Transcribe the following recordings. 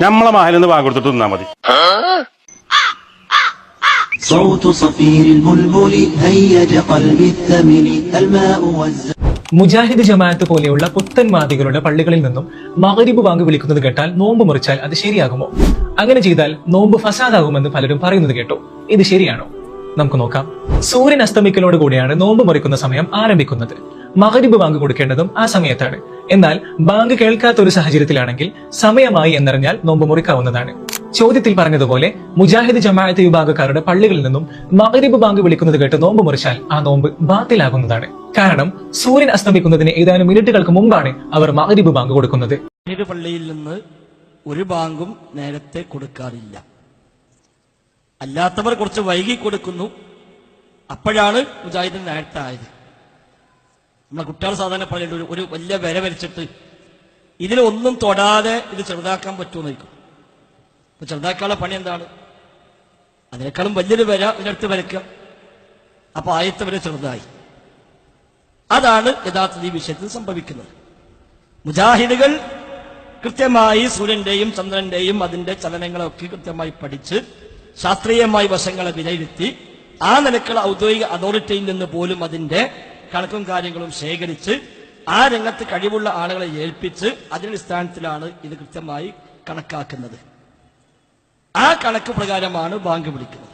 നമ്മളെ നിന്ന് വാങ്ങി കൊടുത്തിട്ട് നിന്നാ മതി. മുജാഹിദ് ജമാഅത്ത് പോലെയുള്ള പുത്തൻവാദികളുടെ പള്ളികളിൽ നിന്നും മകരിബ് വാങ്ങി വിളിക്കുന്നത് കേട്ടാൽ നോമ്പ് മുറിച്ചാൽ അത് ശരിയാകുമോ? അങ്ങനെ ചെയ്താൽ നോമ്പ് ഫസാദാകുമെന്ന് പലരും പറയുന്നത് കേട്ടു. ഇത് ശരിയാണോ? നമുക്ക് നോക്കാം. സൂര്യൻ അസ്തമിക്കലോട് കൂടിയാണ് നോമ്പ് മുറിക്കുന്ന സമയം ആരംഭിക്കുന്നത്. മകരിബ് വാങ്ങി കൊടുക്കേണ്ടതും ആ സമയത്താണ്. എന്നാൽ ബാങ്ക് കേൾക്കാത്ത ഒരു സാഹചര്യത്തിലാണെങ്കിൽ സമയമായി എന്നറിഞ്ഞാൽ നോമ്പ് മുറിക്കാവുന്നതാണ്. ചോദ്യത്തിൽ പറഞ്ഞതുപോലെ മുജാഹിദ് ജമാഅത്ത് വിഭാഗക്കാരുടെ പള്ളികളിൽ നിന്നും മകരിബ് ബാങ്ക് വിളിക്കുന്നത് കേട്ട് നോമ്പ് മുറിച്ചാൽ ആ നോമ്പ് ബാത്തിലാകുന്നതാണ്. കാരണം സൂര്യൻ അസ്തമിക്കുന്നതിന് ഏതാനും മിനിറ്റുകൾക്ക് മുമ്പാണ് അവർ മകരിബ് ബാങ്ക് കൊടുക്കുന്നത്. പള്ളിയിൽ നിന്ന് ഒരു ബാങ്കും നേരത്തെ കൊടുക്കാറില്ല. അല്ലാത്തവർ കുറച്ച് വൈകി കൊടുക്കുന്നു. അപ്പോഴാണ് മുജാഹിദ് നേരത്തെ ആയത് നമ്മളെ കുട്ടികൾ സാധാരണ പള്ളിയിൽ ഒരു വലിയ വില വരച്ചിട്ട് ഇതിലൊന്നും തൊടാതെ ഇത് ചെറുതാക്കാൻ പറ്റുമെന്ന് ചോദിക്കും. അപ്പൊ ചെറുതാക്കാനുള്ള പണി എന്താണ്? അതിനേക്കാളും വലിയൊരു വില ഇതിനടുത്ത് വരയ്ക്കുക അപ്പൊ ആയത്തെ വരെ ചെറുതായി. അതാണ് യഥാർത്ഥത്തിൽ ഈ വിഷയത്തിൽ സംഭവിക്കുന്നത്. മുജാഹിദുകൾ കൃത്യമായി സൂര്യന്റെയും ചന്ദ്രന്റെയും അതിന്റെ ചലനങ്ങളൊക്കെ കൃത്യമായി പഠിച്ച് ശാസ്ത്രീയമായി വശങ്ങളെ വിലയിരുത്തി ആ നിലക്കുള്ള ഔദ്യോഗിക അതോറിറ്റിയിൽ നിന്ന് പോലും അതിന്റെ കണക്കും കാര്യങ്ങളും ശേഖരിച്ച് ആ രംഗത്ത് കഴിവുള്ള ആളുകളെ ഏൽപ്പിച്ച് അതിനടിസ്ഥാനത്തിലാണ് ഇത് കൃത്യമായി കണക്കാക്കുന്നത്. ആ കണക്ക് പ്രകാരമാണ് ബാങ്ക് വിളിക്കുന്നത്.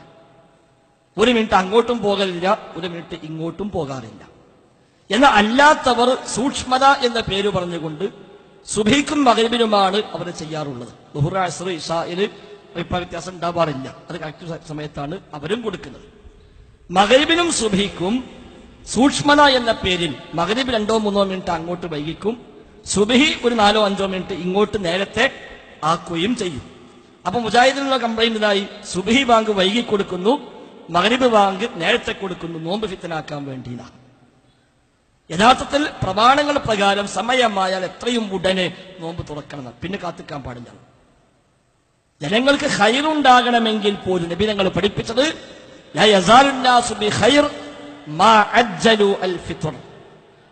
ഒരു മിനിറ്റ് അങ്ങോട്ടും പോകലില്ല ഒരു മിനിറ്റ് ഇങ്ങോട്ടും പോകാറില്ല. എന്നാൽ അല്ലാത്തവർ സൂക്ഷ്മത എന്ന പേര് പറഞ്ഞുകൊണ്ട് സുബീക്കും മകരിബിനുമാണ് അവർ ചെയ്യാറുള്ളത്. ബഹുറ അസ്ര ഇഷായിൽ അഭിപ്രായ വ്യത്യാസം ഉണ്ടാവാറില്ല. അത് കറക്റ്റ് സമയത്താണ് അവരും കൊടുക്കുന്നത്. മകരിബിനും സുബഹിക്കും സൂക്ഷ്മത എന്ന പേരിൽ മകരീബ് രണ്ടോ മൂന്നോ മിനിറ്റ് അങ്ങോട്ട് വൈകിക്കും സുബഹി ഒരു നാലോ അഞ്ചോ മിനിറ്റ് ഇങ്ങോട്ട് നേരത്തെ ആക്കുകയും ചെയ്യും. അപ്പൊ മുജാഹിദിനുള്ള കംപ്ലൈന്റ് ഇതായി സുബഹി ബാങ്ക് വൈകി കൊടുക്കുന്നു മകരീബ് ബാങ്ക് നേരത്തെ കൊടുക്കുന്നു നോമ്പ് ഫിത്തനാക്കാൻ വേണ്ടിയിട്ടാണ് യഥാർത്ഥത്തിൽ പ്രമാണങ്ങൾ പ്രകാരം സമയമായാൽ എത്രയും ഉടനെ നോമ്പ് തുറക്കണം പിന്നെ കാത്തിക്കാൻ പാടില്ല. ജനങ്ങൾക്ക് ഹൈറുണ്ടാകണമെങ്കിൽ പോലും നബി ഞങ്ങൾ പഠിപ്പിച്ചത്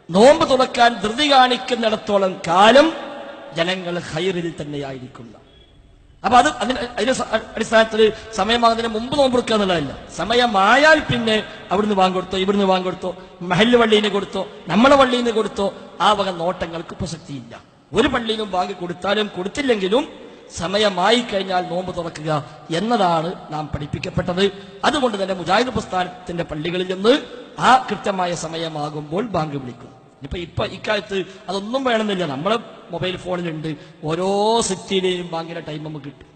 നോമ്പ് തുറക്കാൻ ധൃതി കാണിക്കുന്നിടത്തോളം കാലം ജനങ്ങൾ ഹൈറിൽ തന്നെയായിരിക്കുന്ന. അപ്പൊ അത് അതിന് അതിന് അടിസ്ഥാനത്തിൽ സമയമാകുന്നതിന് മുമ്പ് നോമ്പ് കൊടുക്കുക എന്നുള്ളതല്ല. സമയമായാൽ പിന്നെ അവിടുന്ന് വാങ്ങിക്കൊടുത്തോ ഇവിടുന്ന് വാങ്ങിക്കൊടുത്തോ മഹല്ല് പള്ളിയിൽ കൊടുത്തോ നമ്മളെ പള്ളിയിൽ നിന്ന് കൊടുത്തോ ആ വക നോട്ടങ്ങൾക്ക് പ്രസക്തിയില്ല. ഒരു പള്ളിയിലും വാങ്ങി കൊടുത്താലും കൊടുത്തില്ലെങ്കിലും സമയമായി കഴിഞ്ഞാൽ നോമ്പ് തുറക്കുക എന്നതാണ് നാം പഠിപ്പിക്കപ്പെട്ടത്. അതുകൊണ്ട് തന്നെ മുജാഹിദ് പ്രസ്ഥാനത്തിന്റെ പള്ളികളിൽ നിന്ന് ആ കൃത്യമായ സമയമാകുമ്പോൾ ബാങ്ക് വിളിക്കും. ഇപ്പൊ ഇപ്പൊ ഇക്കാലത്ത് അതൊന്നും വേണമെന്നില്ല. നമ്മളെ മൊബൈൽ ഫോണിലുണ്ട്. ഓരോ സിറ്റിയിലെയും ബാങ്കിന്റെ ടൈം നമുക്ക് കിട്ടും.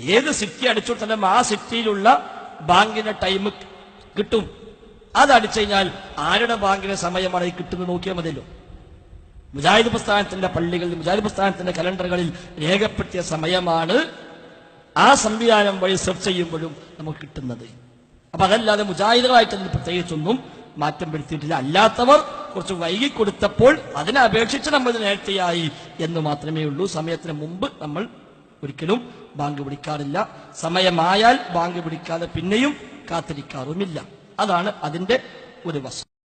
ഏത് സിറ്റി അടിച്ചുകൊടുത്താലും ആ സിറ്റിയിലുള്ള ബാങ്കിന്റെ ടൈം കിട്ടും. അത് അടിച്ചു കഴിഞ്ഞാൽ ആരുടെ ബാങ്കിന്റെ സമയമാണ് ഈ കിട്ടുന്നത് നോക്കിയാൽ മതിയല്ലോ. മുജാഹിദ് പ്രസ്ഥാനത്തിന്റെ പള്ളികളിൽ മുജാഹിദ് പ്രസ്ഥാനത്തിന്റെ കലണ്ടറുകളിൽ രേഖപ്പെടുത്തിയ സമയമാണ് ആ സംവിധാനം വഴി സെർച്ച് ചെയ്യുമ്പോഴും നമുക്ക് കിട്ടുന്നത്. അപ്പൊ അതല്ലാതെ മുജാഹിദുകളായിട്ട് അതിന് പ്രത്യേകിച്ചൊന്നും മാറ്റം വരുത്തിയിട്ടില്ല. അല്ലാത്തവർ കുറച്ച് വൈകി കൊടുത്തപ്പോൾ അതിനെ അപേക്ഷിച്ച് നമ്മൾ നേരത്തെയായി എന്ന് മാത്രമേ ഉള്ളൂ. സമയത്തിന് മുമ്പ് നമ്മൾ ഒരിക്കലും ബാങ്ക് പിടിക്കാറില്ല. സമയമായാൽ ബാങ്ക് പിടിക്കാതെ പിന്നെയും കാത്തിരിക്കാറുമില്ല. അതാണ് അതിന്റെ ഒരു വശം